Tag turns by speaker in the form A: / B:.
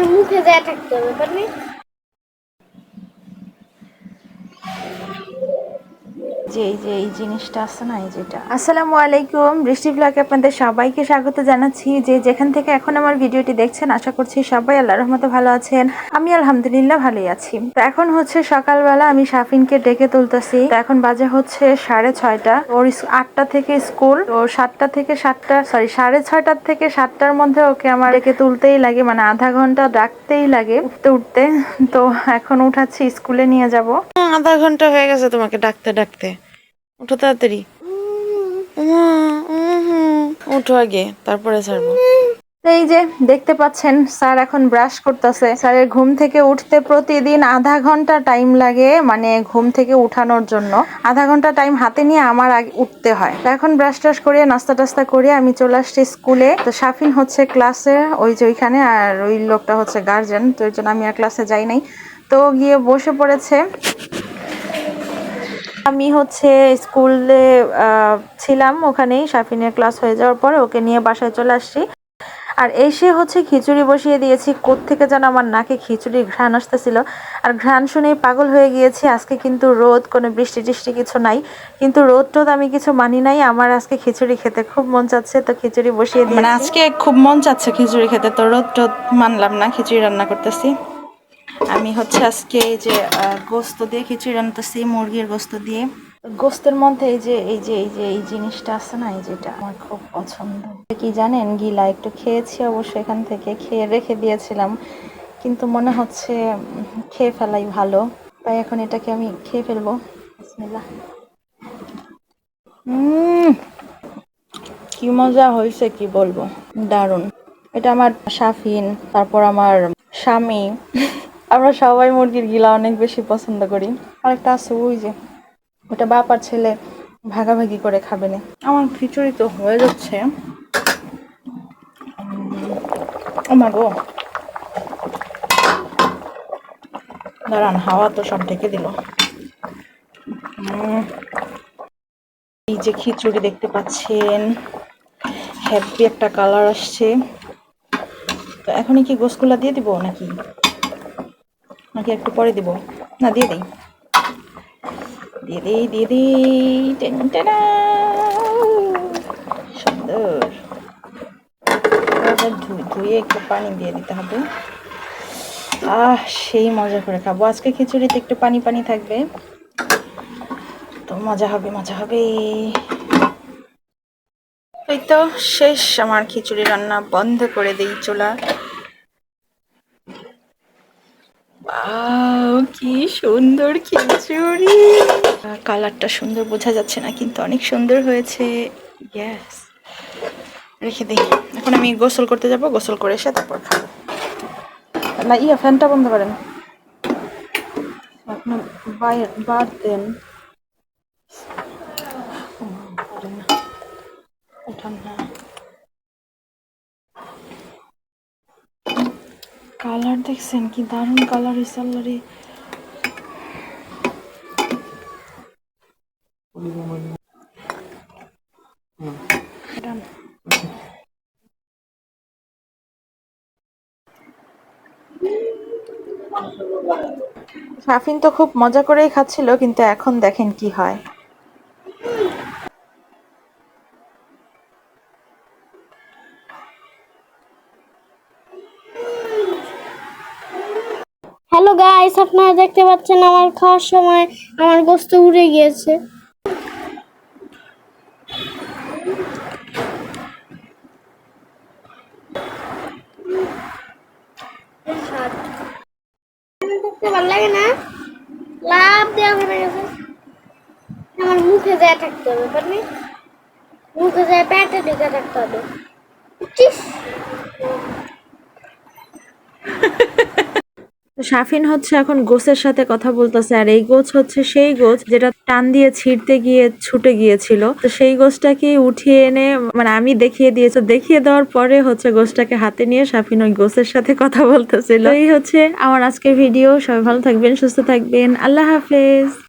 A: আমার মুখে যায় থাকতে হবে পারবি
B: যে এই যে এই জিনিসটা আছে না, এই যেটা। আসসালামু আলাইকুম, বৃষ্টি ব্লগে আপনাদের সবাইকে স্বাগত জানাচ্ছি। যে, যেখান থেকে এখন আমার ভিডিওটি দেখছেন, আশা করছি সবাই আল্লাহ রহমতে ভালো আছেন। আমি আলহামদুলিল্লাহ ভালোই আছি। তো এখন হচ্ছে সকালবেলা আমি সাফিনকে ডেকে তুলতেছি। তো এখন বাজে হচ্ছে সাড়ে ছয়টা। ওর আটটা থেকে স্কুল। ও সাতটা থেকে সাতটা সরি সাড়ে ছয়টার থেকে সাতটার মধ্যে ওকে আমার ডেকে তুলতেই লাগে। মানে আধা ঘণ্টা ডাকতেই লাগে উঠতে উঠতে। তো এখন উঠাচ্ছি, স্কুলে নিয়ে যাব।
C: আধা ঘণ্টা হয়ে গেছে তোমাকে ডাকতে ডাকতে। উঠো তাড়াতাড়ি। উঠো আগে, তারপরে ছাড়বো।
B: এই যে, দেখতে পাচ্ছেন, স্যার এখন ব্রাশ করতেছে। স্যারের ঘুম থেকে উঠতে প্রতিদিন আধা ঘণ্টা টাইম লাগে মানে ঘুম থেকে উঠানোর জন্য। আধা ঘণ্টা টাইম হাতে নিয়ে আমার আগে উঠতে হয়। তো এখন ব্রাশ টাশ করে নাস্তা টাস্তা করে আমি চলে আসছি স্কুলে। তো সাফিন হচ্ছে ক্লাসে, ওই যে ওইখানে, আর ওই লোকটা হচ্ছে গার্জেন তো ওই জন্য আমি আর ক্লাসে যাই নাই। তো গিয়ে বসে পড়েছে। আমি হচ্ছে স্কুলে ছিলাম ওখানেই সাফিনের ক্লাস হয়ে যাওয়ার পরে ওকে নিয়ে বাসায় চলে আসছি। আর এসে হচ্ছে খিচুড়ি বসিয়ে দিয়েছি থেকে যেন আমার নাকে খিচুড়ির ঘ্রাণ আসতেছিল। আর ঘ্রাণ শুনেই পাগল হয়ে গিয়েছি আজকে কিন্তু রোদ কোনো বৃষ্টি টিষ্টি কিছু নাই। কিন্তু রোদ টোদ আমি কিছু মানি নাই আমার আজকে খিচুড়ি খেতে খুব মন চাচ্ছে তো খিচুড়ি বসিয়ে
C: মানে
B: দিয়েছি।
C: আজকে খুব মন চাচ্ছে খিচুড়ি খেতে তো রোদ টোদ মানলাম না খিচুড়ি রান্না করতেছি। আমি হচ্ছে আজকে এই যে গোস্ত দিয়ে, খিচুড়ি রান্নাতেছি মুরগির গোস্ত দিয়ে।
B: গোস্তের মধ্যে এই যে এই যে এই যে, এই জিনিসটা আছে না, এই যেটা আমার খুব পছন্দ। কি জানেন, গিলা একটু খেয়েছি অবশ্য এখান থেকে, খেয়ে রেখে দিয়েছিলাম। কিন্তু মনে হচ্ছে খেয়ে ফেলাই ভালো। তাই এখন এটাকে আমি খেয়ে ফেলব। কি মজা হয়েছে, কি বলব। দারুণ। এটা আমার শাফিন তারপর আমার স্বামী। আমরা সবাই মুরগির গিলা অনেক বেশি পছন্দ করি। আরেকটা আছে ওই যে, ওটা বাপার ছেলে ভাগাভাগি করে খাবে না। আমার খিচুড়ি তো হয়ে যাচ্ছে। আমার গো। দাঁড়ান, হাওয়া তো সব ঢেকে দিল। এই যে খিচুড়ি দেখতে পাচ্ছেন হ্যাপি একটা কালার আসছে। তো এখনই কি গোসগুলা দিয়ে দিব নাকি? নাকি একটু পরে দিব? না, দিয়ে দিই। দিয়ে দিই দিয়ে দিই। সুন্দর। ধুয়ে একটু পানি দিয়ে দিতে হবে। আহ, সেই মজা করে খাব। আজকে খিচুড়িতে একটু পানি পানি থাকবে। তো মজা হবে মজা হবে। এই তো শেষ। আমার খিচুড়ি রান্না বন্ধ করে দেই, চুলা। কি সুন্দর খিচুড়ি। কালারটা সুন্দর বোঝা যাচ্ছে না, কিন্তু অনেক সুন্দর হয়েছে। গ্যাস রেখে দিই। এখন আমি গোসল করতে যাব, গোসল করে এসে তারপর খাব। না ইয়া ফ্যানটা বন্ধ করেন। আপনি বার দেন হুম, পারেন না। উঠান না কালার দেখছেন কি দারুণ কালার ইসাল্লারে সাফিন তো খুব মজা করেই খাচ্ছিল, কিন্তু এখন দেখেন কি হয়।
A: গাইস আপনারা দেখতে পাচ্ছেন আমার খাওয়ার সময় আমার গোস্ত উড়ে গিয়েছে। দেখতে ভালো লাগে না? লাভ দেওয়া হয়ে গেছে। আমার মুখে যায় থাকতে হবে মুখে যায় পেটে ঢুকে থাকতে হবে। বুঝছিস
B: তো সাফিন হচ্ছে এখন গোছের সাথে কথা বলতেছে, আর এই গোছ হচ্ছে সেই গোছ যেটা টান দিয়ে ছিঁড়তে গিয়ে ছুটে গিয়েছিল। তো সেই গোছটাকে উঠিয়ে এনে মানে আমি দেখিয়ে দিয়েছি। দেখিয়ে দেওয়ার পরে হচ্ছে গোছটাকে হাতে নিয়ে সাফিন ওই গোছের সাথে কথা বলতেছিল। এই হচ্ছে আমার আজকের ভিডিও। সবাই ভালো থাকবেন, সুস্থ থাকবেন। আল্লাহ হাফেজ।